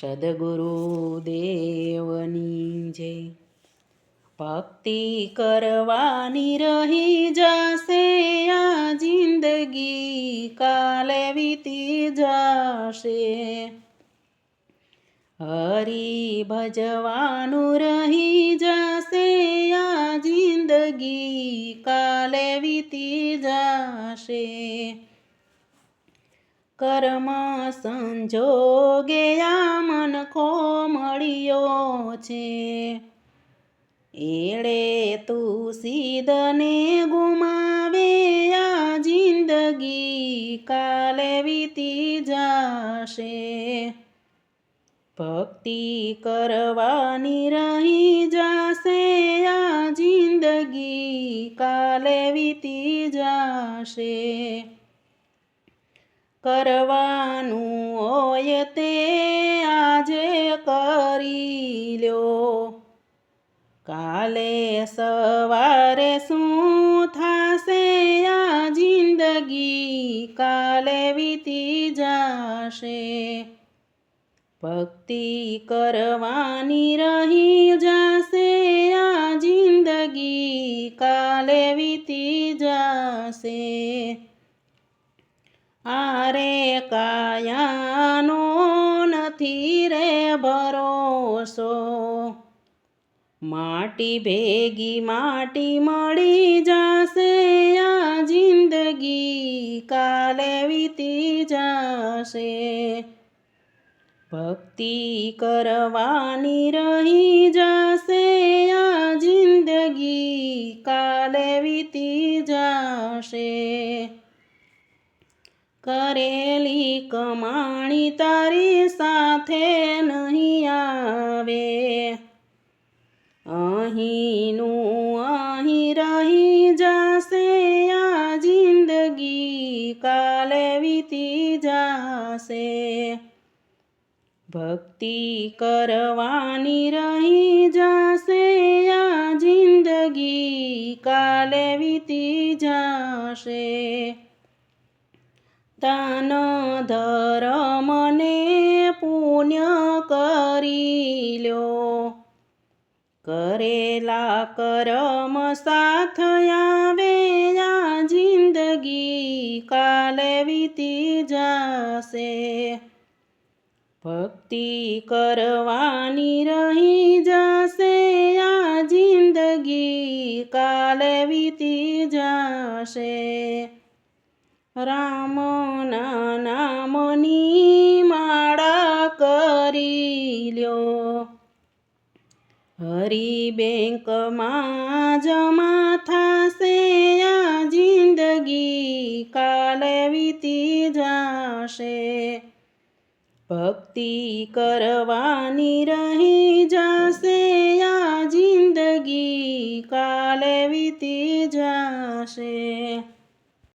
સદગુરુ દેવની જય. ભક્તિ કરવાની રહી જશે, આ જિંદગી કાલે વીતી જશે. હરી ભજવાનું રહી જશે, આ જિંદગી કાલે વીતી જશે. કર્મ સંજોગે આ મનખો મળ્યો છે. એળે તું સીધને ગુમાવે આ જિંદગી કાલે વીતી જશે. ભક્તિ કરવાની રહી જશે આ જિંદગી કાલે વીતી જશે. કરવાનું હોય તે આજે કરી લ્યો. કાલે સવારે શું થશે આ જિંદગી? કાલે વીતી જશે. ભક્તિ કરવાની રહી જશે આ જિંદગી. કાલે વીતી જશે. આરે કાયાનો નથી રે ભરોસો. માટી ભેગી માટી મળી જશે, આ જિંદગી કાલે વીતી જશે. ભક્તિ કરવાની રહી જશે કરેલી કમાણી તારી સાથે નહીં આવે. અહીંનું અહીં રહી જશે, આ જિંદગી કાલે વીતી જશે. ભક્તિ કરવાની રહી જશે, આ જિંદગી કાલે વીતી જશે. દાન ધર્મને પુણ્ય કરી લ્યો. કરેલા કરમ સાથ આવે આ જિંદગી કાલે વીતી જશે. ભક્તિ કરવાની રહી જશે આ જિંદગી કાલે વીતી જશે. રામના નામની માળા કરી લ્યો. હરી બેંકમાં જમા થશે આ જિંદગી, કાલે વીતી જશે. ભક્તિ કરવાની રહી જશે આ જિંદગી, કાલે વીતી જશે